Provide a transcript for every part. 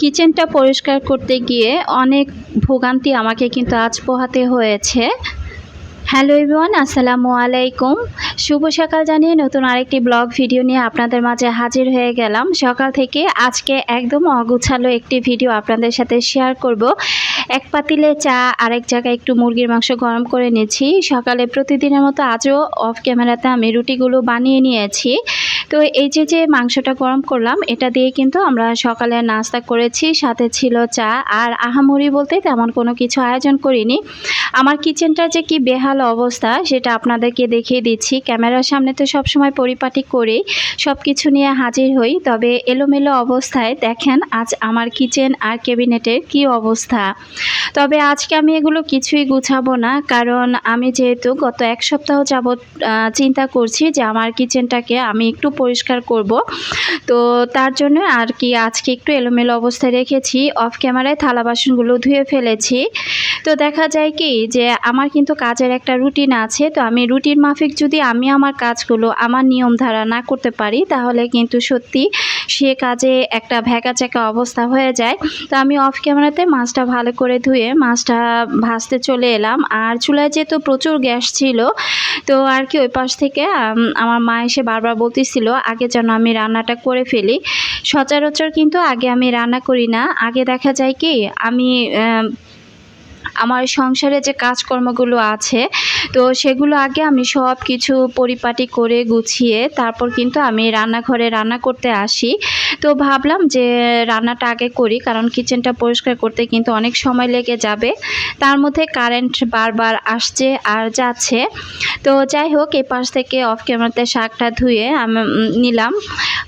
কিচেনটা পরিষ্কার করতে গিয়ে অনেক ভোগান্তি আমাকে কিন্তু আজ পোহাতে হয়েছে। হ্যালো ইভান আসসালামু আলাইকুম। শুভ সকাল জানিয়ে নতুন আরেকটি ব্লগ ভিডিও নিয়ে আপনাদের মাঝে হাজির হয়ে গেলাম। সকাল থেকে আজকে একদম অগুছালো একটি ভিডিও আপনাদের সাথে শেয়ার করব। এক পাতিলে চা, আরেক জায়গায় একটু মুরগির মাংস গরম করে নিয়েছি। সকালে প্রতিদিনের মতো আজও অফ ক্যামেরাতে আমি রুটিগুলো বানিয়ে নিয়েছি। তো এই যে যে মাংসটা গরম করলাম, এটা দিয়ে কিন্তু আমরা সকালে নাস্তা করেছি, সাথে ছিল চা। আর আহামরি বলতে তেমন কোনো কিছু আয়োজন করিনি। আমার কিচেনটা যে কি বেহাল অবস্থা, সেটা আপনাদেরকে দেখিয়ে দিচ্ছি। ক্যামেরার সামনে তো সবসময় পরিপাটি করেই সব কিছু নিয়ে হাজির হই। তবে এলোমেলো অবস্থায় দেখেন আজ আমার কিচেন আর ক্যাবিনেটের কি অবস্থা। তবে আজকে আমি এগুলো কিছুই গুছাবো না, কারণ আমি যেহেতু গত এক সপ্তাহ যাবৎ চিন্তা করছি যে আমার কিচেনটাকে আমি একটু পরিষ্কার করব। তো তার জন্য আর কি আজকে একটু এলোমেলো অবস্থায় রেখেছি, অফ ক্যামেরায় থালা বাসনগুলো ধুয়ে ফেলেছি। তো দেখা যায় কি যে আমার কিন্তু কাজের একটা রুটিন আছে তো আমি রুটিন মাফিক যদি আমি আমার কাজগুলো আমার নিয়ম ধারা না করতে পারি তাহলে কিন্তু সত্যি সে কাজে একটা ভ্যাকাচাকা অবস্থা হয়ে যায়। তো আমি অফ ক্যামেরাতে মাছটা ভালো করে ধুয়ে মাছটা ভাজতে চলে এলাম। আর চুলায় যেহেতু প্রচুর গ্যাস ছিল তো আর কি ওই পাশ থেকে আমার মা এসে বারবার বলতেছিল আগে যেন আমি রান্নাটা করে ফেলি। সচরাচর কিন্তু আগে আমি রান্না করি না। আগে দেখা যায় কি আম, আমার সংসারে যে কাজকর্মগুলো আছে, তো সেগুলো আগে আমি সব কিছু পরিপাটি করে গুছিয়ে তারপর কিন্তু আমি রান্নাঘরে রান্না করতে আসি। তো ভাবলাম যে রান্নাটা আগে করি, কারণ কিচেনটা পরিষ্কার করতে কিন্তু অনেক সময় লেগে যাবে। তার মধ্যে কারেন্ট বারবার আসছে আর যাচ্ছে। তো যাই হোক এই পাশ থেকে অফ ক্যামেরাতে শাকটা ধুয়ে আমি নিলাম।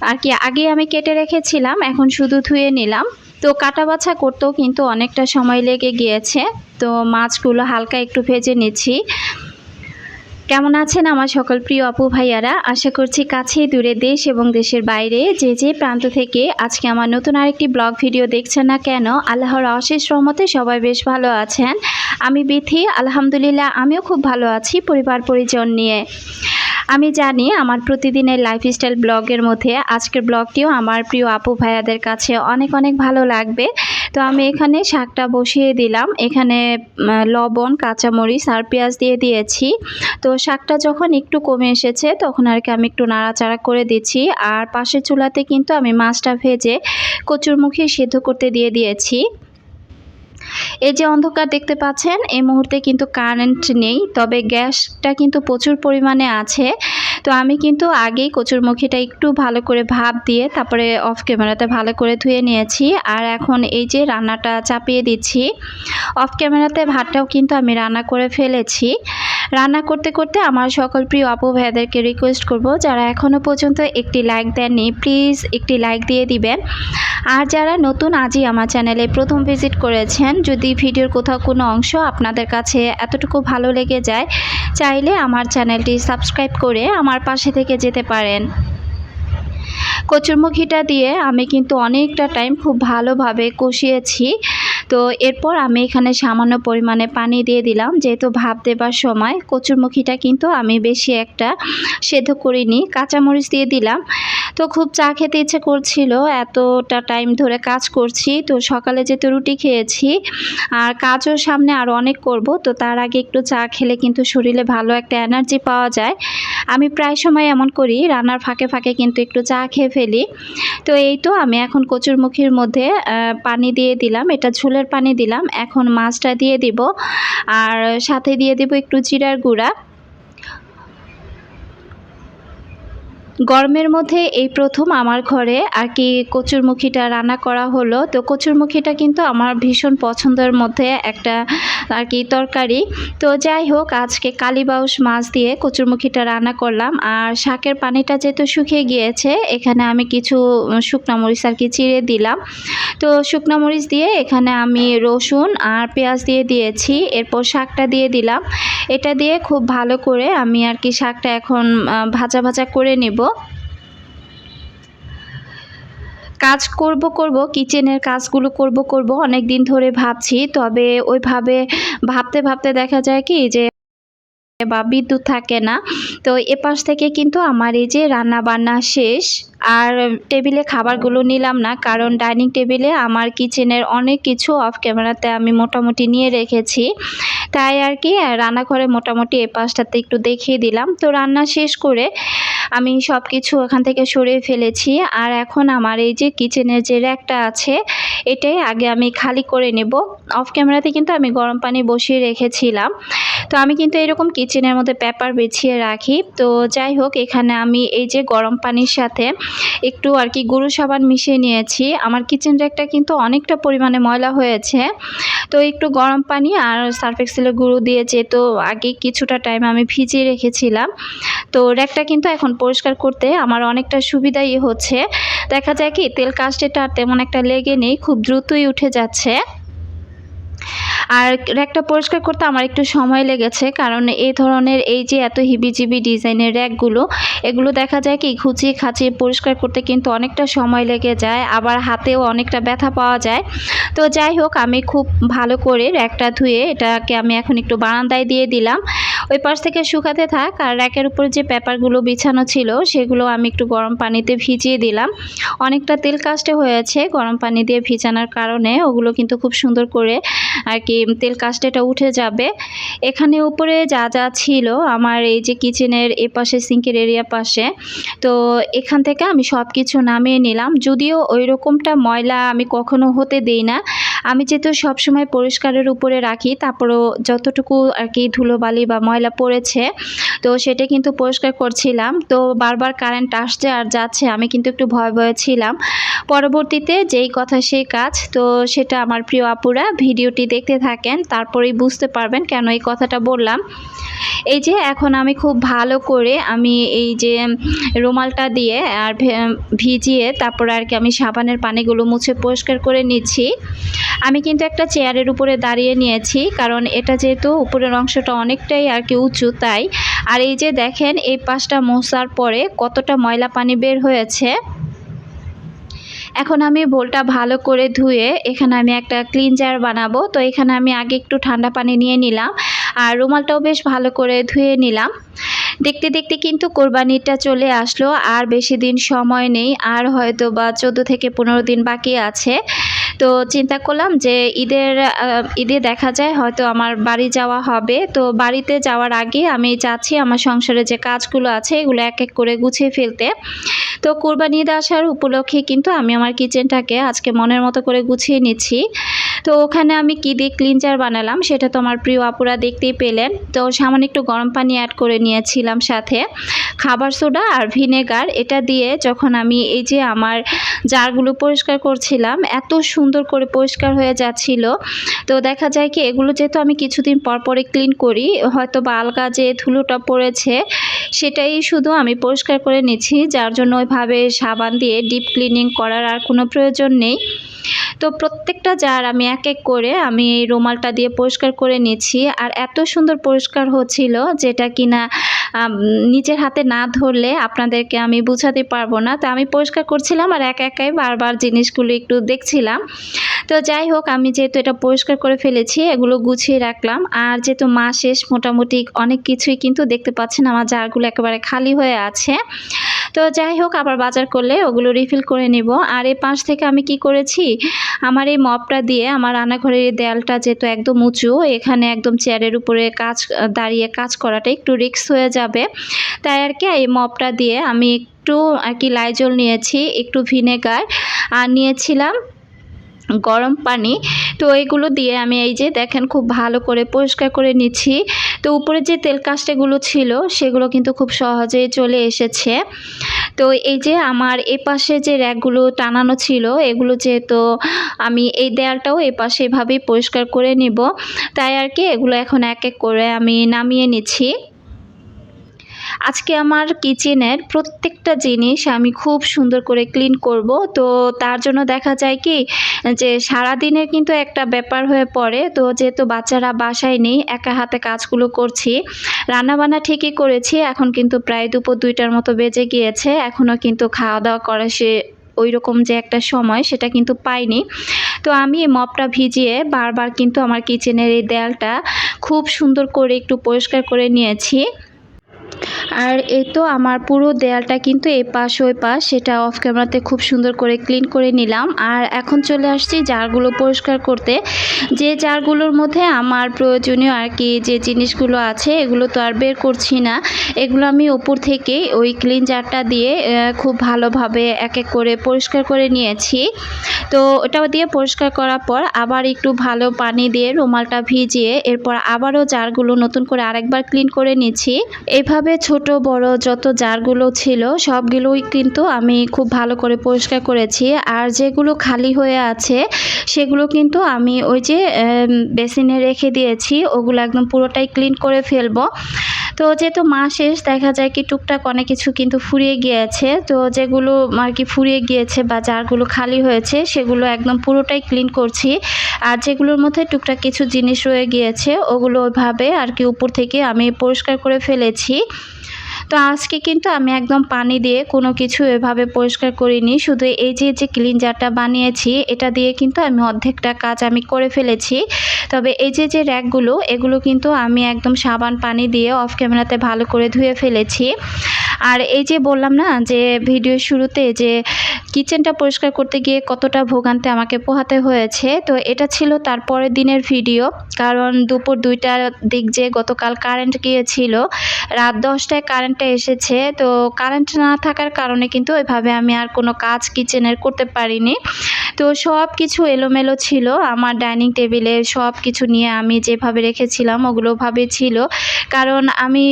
আর কি আগে আমি কেটে রেখেছিলাম, এখন শুধু ধুয়ে নিলাম। তো কাটা বাছা করতেও কিন্তু অনেকটা সময় লেগে গিয়েছে। তো মাছগুলো হালকা একটু ভেজে নিচ্ছি। কেমন আছেন আমার সকল প্রিয় আপু ভাইয়ারা? আশা করছি কাছেই দূরে দেশ এবং দেশের বাইরে। যে যে প্রান্ত থেকে আজকে আমার নতুন আরেকটি ব্লগ ভিডিও দেখছেন না কেন, আল্লাহর অশেষ রহমতে সবাই বেশ ভালো আছেন। আমি বিথি, আলহামদুলিল্লাহ, আমিও খুব ভালো আছি পরিবার পরিজন নিয়ে। আমি জানি আমার প্রতিদিনের লাইফস্টাইল ব্লগের মধ্যে আজকের ব্লগটিও আমার প্রিয় আপু ভাইয়াদের কাছে অনেক অনেক ভালো লাগবে। তো আমি এখানে শাকটা বসিয়ে দিলাম। এখানে লবণ, কাঁচামরিচ আর পেঁয়াজ দিয়ে দিয়েছি। তো শাকটা যখন একটু কমে এসেছে তখন আর কি আমি একটু নাড়াচাড়া করে দিচ্ছি। আর পাশের চুলাতে কিন্তু আমি মাছটা ভেজে কচুরমুখী সিদ্ধ করতে দিয়ে দিয়েছি। এই যে অন্ধকার দেখতে পাচ্ছেন, এই মুহূর্তে কিন্তু কারেন্ট নেই, তবে গ্যাসটা কিন্তু প্রচুর পরিমাণে আছে। তো আমি কিন্তু আগেই কচুরমুখীটা একটু ভালো করে ভাপ দিয়ে তারপরে অফ ক্যামেরাতে ভালো করে ধুয়ে নিয়েছি। আর এখন এই যে রান্নাটা চাপিয়ে দিচ্ছি অফ ক্যামেরাতে ভাতটাও কিন্তু আমি রান্না করে ফেলেছি। রান্না করতে করতে আমার সকল প্রিয় আপু ভাইয়াদেরকে রিকোয়েস্ট করব, যারা এখনও পর্যন্ত একটি লাইক দেননি প্লিজ একটি লাইক দিয়ে দিবেন। আর যারা নতুন আজই আমার চ্যানেলে প্রথম ভিজিট করেছেন, যদি ভিডিওর কোথাও কোনো অংশ আপনাদের কাছে এতটুকু ভালো লেগে যায়, চাইলে আমার চ্যানেলটি সাবস্ক্রাইব করে আমার পাশে থেকে যেতে পারেন। কচুরমুখিটা দিয়ে আমি কিন্তু অনেকটা টাইম খুব ভালোভাবে কষিয়েছি। তো এরপর আমি এখানে সামান্য পরিমাণে পানি দিয়ে দিলাম। যেহেতু ভাপ দেবার সময় কচুরমুখিটা কিন্তু আমি বেশি একটা সেদ্ধ করিনি, কাঁচামরিচ দিয়ে দিলাম। তো খুব চা খেতে ইচ্ছে করছিল, এতটা টাইম ধরে কাজ করছি। তো সকালে যেহেতু রুটি খেয়েছি, আর কাজও সামনে আরও অনেক করব, তো তার আগে একটু চা খেলে কিন্তু শরীরে ভালো একটা এনার্জি পাওয়া যায়। আমি প্রায় সময় এমন করি, রান্নার ফাঁকে ফাঁকে কিন্তু একটু চা খেয়ে ফেলি। তো এই তো আমি এখন কচুরমুখির মধ্যে পানি দিয়ে দিলাম। এটা ঝোলের পানি দিলাম। এখন মাছটা দিয়ে দিব। আর সাথে দিয়ে দিব একটু জিরার গুঁড়া। গরমের মধ্যে এই প্রথম আমার ঘরে আর কি কচুরমুখিটা রান্না করা হলো। তো কচুরমুখিটা কিন্তু আমার ভীষণ পছন্দের মধ্যে একটা আর কি তরকারি। তো যাই হোক, আজকে কালীবাউস মাছ দিয়ে কচুরমুখিটা রান্না করলাম। আর শাকের পানিটা যেহেতু শুকিয়ে গিয়েছে, এখানে আমি কিছু শুকনো মরিচ আর কি চিড়ে দিলাম। তো শুকনা মরিচ দিয়ে এখানে আমি রসুন আর পেঁয়াজ দিয়ে দিয়েছি, এরপর শাকটা দিয়ে দিলাম। এটা দিয়ে খুব ভালো করে আমি আর কি শাকটা এখন ভাজা ভাজা করে নেব। কাজ করব করব কিচেনের কাজগুলো করব করব অনেক দিন ধরে ভাবছি। তবে ওইভাবে ভাবতে ভাবতে দেখা যায় কি যে বা বিদ্যুৎ থাকে না। তো এপাশ থেকে কিন্তু আমার এই যে রান্না বান্না শেষ। আর টেবিলে খাবারগুলো নিলাম না, কারণ ডাইনিং টেবিলে আমার কিচেনের অনেক কিছু অফ ক্যামেরাতে আমি মোটামুটি নিয়ে রেখেছি। তাই আর কি রান্নাঘরে মোটামুটি এ পাশটাতে একটু দেখিয়ে দিলাম। তো রান্না শেষ করে আমি সব কিছু ওখান থেকে সরিয়ে ফেলেছি। আর এখন আমার এই যে কিচেনের যে র্যাকটা আছে, এটাই আগে আমি খালি করে নেব। অফ ক্যামেরাতে কিন্তু আমি গরম পানি বসিয়ে রেখেছিলাম। তো আমি কিন্তু এরকম কিচেনের মধ্যে পেপার বিছিয়ে রাখি। তো যাই হোক, এখানে আমি এই যে গরম পানির সাথে একটু আর কি গুঁড়ো সাবান মিশিয়ে নিয়েছি। আমার কিচেন র্যাকটা কিন্তু অনেকটা পরিমাণে ময়লা হয়েছে। তো একটু গরম পানি আর সার্ফ এক্সেলের গুঁড়ো দিয়ে যেহেতু আগে কিছুটা টাইম আমি ভিজিয়ে রেখেছিলাম, তো র্যাকটা কিন্তু এখন পরিষ্কার করতে আমার অনেকটা সুবিধাই হচ্ছে। দেখা যায় কি, তেল কাস্টেটা তেমন একটা লেগে নেই, খুব দ্রুতই উঠে যাচ্ছে। আর র্যাকটা পরিষ্কার করতে আমার একটু সময় লেগেছে, কারণ এই ধরনের এই যে এত হিবিজিবি ডিজাইনের র্যাকগুলো, এগুলো দেখা যায় কি খুঁচিয়ে খাঁচিয়ে পরিষ্কার করতে কিন্তু অনেকটা সময় লেগে যায়, আবার হাতেও অনেকটা ব্যথা পাওয়া যায়। তো যাই হোক, আমি খুব ভালো করে র্যাকটা ধুয়ে এটাকে আমি এখন একটু বারান্দায় দিয়ে দিলাম। ওই পাশ থেকে শুকাতে থাক, আর র্যাকের উপরে যে পেপারগুলো বিছানো ছিল, সেগুলো আমি একটু গরম পানিতে ভিজিয়ে দিলাম। অনেকটা তেল কাস্টে হয়েছে গরম পানি দিয়ে ভিজানোর কারণে, ওগুলো কিন্তু খুব সুন্দর করে আর কি তেল কাস্টেটা উঠে যাবে। এখানে উপরে যা যা ছিল আমার এই যে কিচেনের এ পাশে সিঙ্কের এরিয়া পাশে, তো এখান থেকে আমি সব কিছু নামিয়ে নিলাম। যদিও ওই রকমটা ময়লা আমি কখনো হতে দেই না। আমি যেহেতু সবসময় পরিষ্কারের উপরে রাখি, তারপরও যতটুকু আর কি ধুলোবালি বা ময়লা পড়েছে, তো সেটা কিন্তু পরিষ্কার করছিলাম। তো বারবার কারেন্ট আসছে আর যাচ্ছে, আমি কিন্তু একটু ভয় ভয়ে ছিলাম। পরবর্তীতে যেই কথা সেই কাজ, তো সেটা আমার প্রিয় আপুরা ভিডিওটি দেখতে থাকেন, তারপরেই বুঝতে পারবেন কেন এই কথাটা বললাম। এই যে এখন আমি খুব ভালো করে আমি এই যে রুমালটা দিয়ে আর ভিজিয়ে তারপরে আর কি আমি সাবানের পানিগুলো মুছে পরিষ্কার করে নিচ্ছি। আমি কিন্তু একটা চেয়ারের উপরে দাঁড়িয়ে নিয়েছি, কারণ এটা যেহেতু উপরের অংশটা অনেকটাই আর কি উঁচু তাই। আর এই যে দেখেন, এই পাশটা মোছার পরে কতটা ময়লা পানি বের হয়েছে। এখন আমি বোলটা ভালো করে ধুয়ে এখানে আমি একটা ক্লিনজার বানাবো। তো এখানে আমি আগে একটু ঠান্ডা পানি নিয়ে নিলাম আর রুমালটাও বেশ ভালো করে ধুয়ে নিলাম। দেখতে দেখতে কিন্তু কোরবানিটা চলে আসলো আর বেশি দিন সময় নেই আর হয়তো বা চোদ্দ থেকে পনেরো দিন বাকি আছে। তো চিন্তা করলাম যে ঈদের ঈদে দেখা যায় হয়তো আমার বাড়ি যাওয়া হবে। তো বাড়িতে যাওয়ার আগে আমি চাচ্ছি আমার সংসারে যে কাজগুলো আছে এগুলো এক এক করে গুছিয়ে ফেলতে। তো কোরবানি ঈদ আসার উপলক্ষে কিন্তু আমি আমার কিচেনটাকে আজকে মনের মতো করে গুছিয়ে নিচ্ছি। তো ওখানে আমি কী দিয়ে ক্লিনজার বানালাম সেটা তো আমার প্রিয় আপুরা দেখতেই পেলেন। তো সামান্য একটু গরম পানি অ্যাড করে নিয়েছিলাম সাথে। খাবার সোডা আর ভিনেগার এটা দিয়ে যখন আমি এই যে আমার জারগুলো পরিষ্কার করছিলাম, এত সুন্দর করে পরিষ্কার হয়ে যাচ্ছিল। তো দেখা যায় কি এগুলো যেহেতু আমি কিছুদিন পর পরে ক্লিন করি হয়তো বা আলগা যে ধুলোটা পড়েছে সেটাই শুধু আমি পরিষ্কার করে নিচ্ছি, যার জন্য ওইভাবে সাবান দিয়ে ডিপ ক্লিনিং করার আর কোনো প্রয়োজন নেই। তো প্রত্যেকটা জার আমি এক এক করে আমি এই রুমালটা দিয়ে পরিষ্কার করে নিচ্ছি। আর এত সুন্দর পরিষ্কার হচ্ছিল যেটা কিনা নিজের হাতে না ধরলে আপনাদেরকে আমি বোঝাতে পারব না। তো আমি পরিষ্কার করছিলাম আর এক একাই বারবার জিনিসগুলো একটু দেখছিলাম। তো যাই হোক, আমি যেহেতু এটা পরিষ্কার করে ফেলেছি, এগুলো গুছিয়ে রাখলাম। আর যেহেতু মাস শেষ, মোটামুটি অনেক কিছুই কিন্তু দেখতে পাচ্ছেন, আমার জারগুলো একেবারে খালি হয়ে আছে। তো যাই হোক, আবার বাজার করলে ওগুলো রিফিল করে নিব। আর এই পাশ থেকে আমি কি করেছি, আমার এই মপটা দিয়ে আমার রান্নাঘরের দেয়ালটা যেহেতু একদম উঁচু, এখানে একদম চেয়ারের উপরে কাজ, দাঁড়িয়ে কাজ করাটা একটু রিক্স হয়ে যাবে। তাই আর কি, এই মপটা দিয়ে আমি একটু আর কি লাইজল নিয়েছি, একটু ভিনেগার আর নিয়েছিলাম গরম পানি। তো এগুলো দিয়ে আমি এই যে দেখেন খুব ভালো করে পরিষ্কার করে নিচ্ছি। তো উপরে যে তেল কাস্টেগুলো ছিল, সেগুলো কিন্তু খুব সহজেই চলে এসেছে। তো এই যে আমার এ পাশে যে র্যাকগুলো টানানো ছিল, এগুলো যেহেতু আমি এই দেয়ালটাও এ পাশে এভাবেই পরিষ্কার করে নিব। তাই আর কি এগুলো এখন এক এক করে আমি নামিয়ে নিচ্ছি। আজকে আমার কিচেনের প্রত্যেকটা জিনিস আমি খুব সুন্দর করে ক্লিন করব। তো তার জন্য দেখা যায় কি, যে সারাদিনের কিন্তু একটা ব্যাপার হয়ে পড়ে। তো যেহেতু বাচ্চারা বাসায় নেই, একা হাতে কাজগুলো করছি, রান্নাবান্না ঠিকই করেছি। এখন কিন্তু প্রায় দুপুর দুইটার মতো বেজে গিয়েছে। এখনও কিন্তু খাওয়া দাওয়া করা সে ওই রকম যে একটা সময়, সেটা কিন্তু পাইনি। তো আমি মপটা ভিজিয়ে বারবার কিন্তু আমার কিচেনের এই দেয়ালটা খুব সুন্দর করে একটু পরিষ্কার করে নিয়েছি। আর এই তো আমার পুরো দেয়ালটা কিন্তু এই পাশ ওই পাশ, সেটা অফ ক্যামেরাতে খুব সুন্দর করে ক্লিন করে নিলাম। আর এখন চলে আসছি জারগুলো পরিষ্কার করতে। যে জারগুলোর মধ্যে আমার প্রয়োজনীয় আর কি যে জিনিসগুলো আছে, এগুলো তো আর বের করছি না। এগুলো আমি ওপর থেকে ওই ক্লিন জারটা দিয়ে খুব ভালোভাবে এক এক করে পরিষ্কার করে নিয়েছি। তো ওটা দিয়ে পরিষ্কার করার পর আবার একটু ভালো পানি দিয়ে রুমালটা ভিজিয়ে, এরপর আবারও জারগুলো নতুন করে আরেকবার ক্লিন করে নিচ্ছি। এভাবে ছোট, বড় যত জারগুলো ছিল, সবগুলোই কিন্তু আমি খুব ভালো করে পরিষ্কার করেছি। আর যেগুলো খালি হয়ে আছে, সেগুলো কিন্তু আমি ওই যে বেসিনে রেখে দিয়েছি। ওগুলো একদম পুরোটাই ক্লিন করে ফেলব। তো যেহেতু মা শেষ, দেখা যায় কি টুকটাক অনেক কিছু কিন্তু ফুরিয়ে গিয়েছে। তো যেগুলো আর কি ফুরিয়ে গিয়েছে বা যারগুলো খালি হয়েছে, সেগুলো একদম পুরোটাই ক্লিন করছি। আর যেগুলোর মধ্যে টুকটাক কিছু জিনিস রয়ে গিয়েছে, ওগুলো ওইভাবে আর কি উপর থেকে আমি পরিষ্কার করে ফেলেছি। তো আজকে কিন্তু আমি একদম পানি দিয়ে কোনো কিছু এভাবে পরিষ্কার করিনি। শুধু এই যে যে ক্লিনজারটা বানিয়েছি, এটা দিয়ে কিন্তু আমি অর্ধেকটা কাজ আমি করে ফেলেছি। তবে এই যে যে র্যাকগুলো এগুলো কিন্তু আমি একদম সাবান পানি দিয়ে অফ ক্যামেরাতে ভালো করে ধুয়ে ফেলেছি। আর এই যে বললাম না যে ভিডিওর শুরুতে যে কিচেনটা পরিষ্কার করতে গিয়ে কতটা ভোগান্তে আমাকে পোহাতে হয়েছে, তো এটা ছিল তারপরের দিনের ভিডিও কারণ দুপুর দুইটার দিক যে গতকাল কারেন্ট গিয়েছিল, রাত দশটায় কারেন্টটা এসেছে, তো কারেন্ট না থাকার কারণে কিন্তু ওইভাবে আমি আর কোনো কাজ কিচেনের করতে পারিনি। তো সব কিছু এলোমেলো ছিল, আমার ডাইনিং টেবিলে সব কিছু নিয়ে আমি যেভাবে রেখেছিলাম ওগুলোভাবে ছিল। কারণ আমি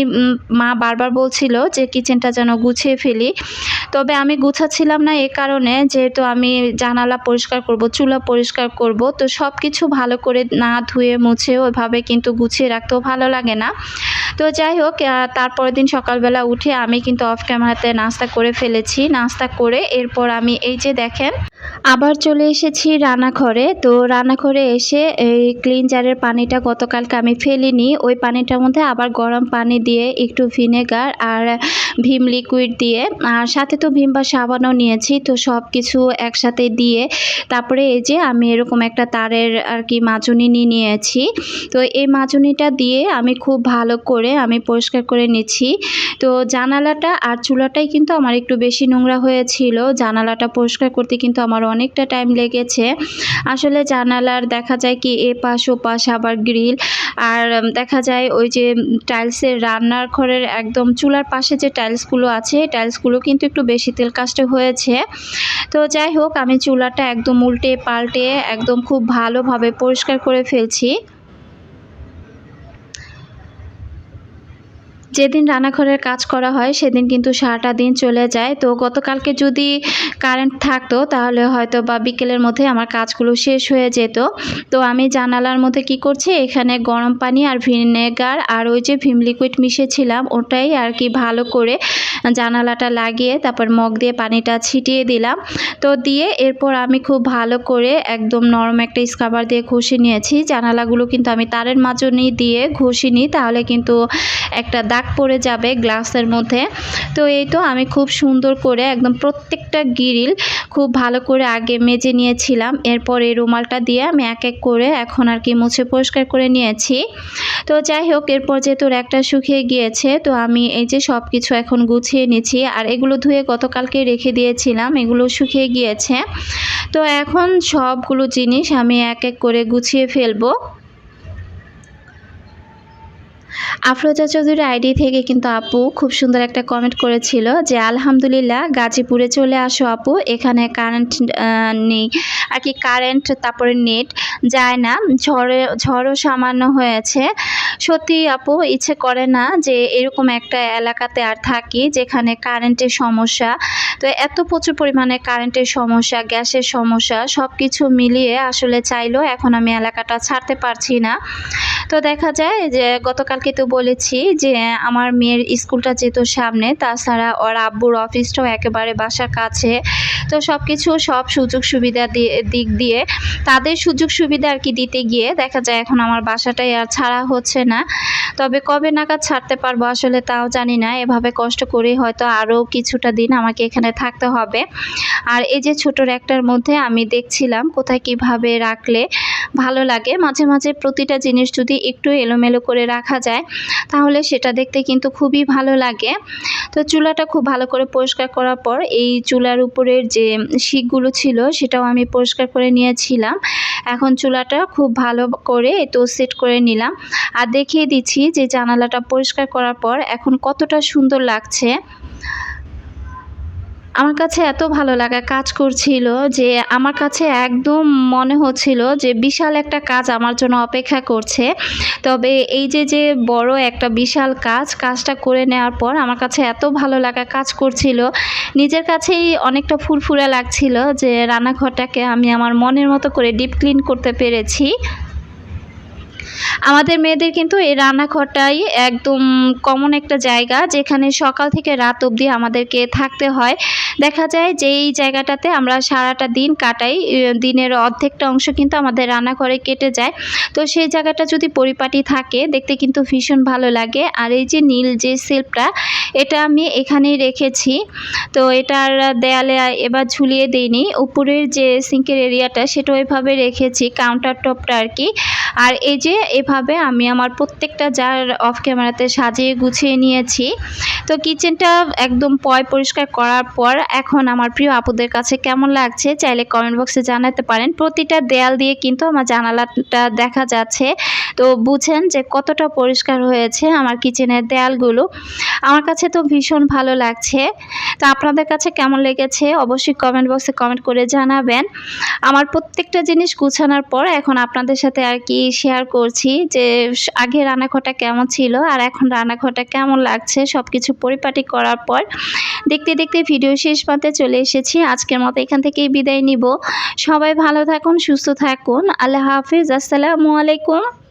মা বারবার বলছিল যে কিচেনটা যেন গুছিয়ে ফেলি। তবে আমি গুছাচ্ছিলাম না এ কারণে, যেহেতু আমি জানালা পরিষ্কার করব, চুলা পরিষ্কার করব, তো সব কিছু ভালো করে না ধুয়ে মুছে ওইভাবে কিন্তু গুছিয়ে রাখতেও ভালো লাগে না। তো যাই হোক তারপরের দিন সকালবেলা উঠে আমি কিন্তু অফ ক্যামেরাতে নাস্তা করে ফেলেছি। নাস্তা করে এরপর আমি এই যে দেখেন, আবার চলে এসেছি রান্নাঘরে। তো রান্নাঘরে এসে এই ক্লিনজারের পানিটা গতকালকে আমি ফেলিনি। ওই পানিটার মধ্যে আবার গরম পানি দিয়ে একটু ভিনেগার আর ভীম লিকুইড দিয়ে, আর সাথে তো ভীম বা সাবানও নিয়েছি, তো সব কিছু একসাথে দিয়ে তারপরে এই যে আমি এরকম একটা তারের আর কি মাজুনি নিয়ে নিয়েছি। তো এই মাজুনিটা দিয়ে আমি খুব ভালো করে আমি পরিষ্কার করে নিচ্ছি। তো জানালাটা আর চুলাটাই কিন্তু আমার একটু বেশি নোংরা হয়েছিল, জানালাটা পরিষ্কার করতে কিন্তু আমার অনেকটা টাইম লেগেছে। আসলে জানালার দেখা যায় কি এ পাশ ও পাশ আবার গ্রিল আর দেখা যায় ওই যে টাইলসের রান্নার ঘরের একদম চুলার পাশে যে টাইলসগুলো আছে, টাইলসগুলো কিন্তু একটু বেশি তেল কাস্টে হয়েছে। তো যাই হোক, আমি চুলাটা একদম উল্টে পাল্টে একদম খুব ভালোভাবে পরিষ্কার করে ফেলছি। যেদিন রান্নাঘরের কাজ করা হয়, সেদিন কিন্তু সারাটা দিন চলে যায়। তো গতকালকে যদি কারেন্ট থাকতো, তাহলে হয়তো বা বিকেলের মধ্যে আমার কাজগুলো শেষ হয়ে যেত। তো আমি জানালার মধ্যে কি করছি, এখানে গরম পানি আর ভিনেগার আর ওই যে ভিম লিকুইড মিশিয়েছিলাম, ওটাই আর কি ভালো করে জানালাটা লাগিয়ে তারপর মগ দিয়ে পানিটা ছিটিয়ে দিলাম। তো দিয়ে এরপর আমি খুব ভালো করে একদম নরম একটা স্কাবার দিয়ে ঘষে নিয়েছি। জানালাগুলো কিন্তু আমি তারের মাজনি দিয়ে ঘষে নিই তাহলে কিন্তু একটা দাগ পড়ে যাবে গ্লাসের মধ্যে। তো এই তো আমি খুব সুন্দর করে একদম প্রত্যেকটা গিরিল খুব ভালো করে আগে মেজে নিয়েছিলাম। এরপর এই রুমালটা দিয়ে আমি এক এক করে এখন আর কি মুছে পরিষ্কার করে নিয়েছি। তো যাই হোক, এরপর যেহেতু একটা শুকিয়ে গিয়েছে, তো আমি এই যে সব কিছু এখন গুছিয়ে নিয়েছি আর এগুলো ধুয়ে গতকালকে রেখে দিয়েছিলাম, এগুলো শুকিয়ে গিয়েছে। তো এখন সবগুলো জিনিস আমি এক এক করে গুছিয়ে ফেলব। আফরোজা চৌধুরী আইডি থেকে কিন্তু আপু খুব সুন্দর একটা কমেন্ট করেছিল যে, আলহামদুলিল্লাহ, গাজীপুরে চলে আসো আপু, এখানে কারেন্ট নেই। আর কি কারেন্ট তারপরে নেট যায় না, ঝড়ে, ঝড়ও সামান্য হয়েছে। সত্যি আপু, ইচ্ছে করে না যে, এরকম একটা এলাকাতে আর থাকি যেখানে কারেন্টের সমস্যা। তো এত প্রচুর পরিমাণে কারেন্টের সমস্যা, গ্যাসের সমস্যা সব কিছু মিলিয়ে আসলে চাইলেও এখন আমি এলাকাটা ছাড়তে পারছি না। তো দেখা যায় যে গতকালকে তো বলেছি যে আমার মেয়ের স্কুলটা যেহেতু সামনে, তাছাড়া ওর আব্বুর অফিসটাও একেবারে বাসার কাছে। তো সব কিছু সব সুযোগ সুবিধা দিক দিয়ে তাদের সুযোগ সুবিধা আর কি দিতে গিয়ে দেখা যায় এখন আমার বাসাটাই আর ছাড়া হচ্ছে না। তবে কবে নাগাদ ছাড়তে পারব আসলে তাও জানি না, এভাবে কষ্ট করে হয়তো আরও কিছুটা দিন আমাকে এখানে থাকতে হবে। আর এই যে ছোট একটার মধ্যে আমি দেখছিলাম কোথায় কীভাবে রাখলে ভালো লাগে। মাঝে মাঝে প্রতিটা জিনিস যদি একটু এলোমেলো করে রাখা যায়, তাহলে সেটা দেখতে কিন্তু খুবই ভালো লাগে। তো চুলাটা খুব ভালো করে পরিষ্কার করার পর, এই চুলার উপরের যে শিকগুলো ছিল, সেটাও আমি পরিষ্কার করে নিয়েছিলাম। এখন চুলাটা খুব ভালো করে তো সেট করে নিলাম। আর দেখিয়ে দিচ্ছি যে জানালাটা পরিষ্কার করার পর এখন কতটা সুন্দর লাগছে। আমার কাছে এত ভালো লাগা কাজ করছিল যে আমার কাছে একদম মনে হচ্ছিল যে বিশাল একটা কাজ আমার জন্য অপেক্ষা করছে। তবে এই যে যে বড় একটা বিশাল কাজ, কাজটা করে নেওয়ার পর আমার কাছে এত ভালো লাগা কাজ করছিল। নিজের কাছেই অনেকটা ফুরফুরে লাগছিল যে রান্নাঘরটাকে আমি আমার মনের মতো করে ডিপ ক্লিন করতে পেরেছি। আমাদের মেয়েদের কিন্তু এই রান্নাঘরটাই একদম কমন একটা জায়গা, যেখানে সকাল থেকে রাত অবধি আমাদেরকে থাকতে হয়। দেখা যায় যে এই জায়গাটাতে আমরা সারাটা দিন কাটাই দিনের অর্ধেকটা অংশ কিন্তু আমাদের রান্নাঘরে কেটে যায়। তো সেই জায়গাটা যদি পরিপাটি থাকে, দেখতে কিন্তু ভীষণ ভালো লাগে। আর এই যে নীল যে সেলফটা এটা আমি এখানেই রেখেছি। তো এটার দেয়ালে এবার ঝুলিয়ে দিইনি। উপরের যে সিঙ্কের এরিয়াটা সেটা ওইভাবে রেখেছি কাউন্টার টপটা আর কি। আর এই যে এভাবে আমি আমার প্রত্যেকটা জার অফ ক্যামেরাতে সাজিয়ে গুছিয়ে নিয়েছি। তো কিচেনটা একদম পয় পরিষ্কার করার পর এখন আমার প্রিয় আপুদের কাছে কেমন লাগছে চাইলে কমেন্ট বক্সে জানাতে পারেন। প্রতিটা দেয়াল দিয়ে কিন্তু আমার জানালাটা দেখা যাচ্ছে। তো বুঝেন যে কতটা পরিষ্কার হয়েছে আমার কিচেনের দেয়ালগুলো। আমার কাছে তো ভীষণ ভালো লাগছে। তো আপনাদের কাছে কেমন লেগেছে অবশ্যই কমেন্ট বক্সে কমেন্ট করে জানাবেন। আমার প্রত্যেকটা জিনিস গুছানোর পর এখন আপনাদের সাথে আর কি শেয়ার করছি যে, আগে রান্নাঘরটা কেমন ছিল আর এখন রান্নাঘরটা কেমন লাগছে সব কিছু পরিপাটি করার পর দেখতে দেখতে ভিডিও শেষ পাতে চলে এসেছি। আজকের মতো এখান থেকেই বিদায় নিব। সবাই ভালো থাকুন, সুস্থ থাকুন। আল্লাহ হাফিজ। আসসালামু আলাইকুম।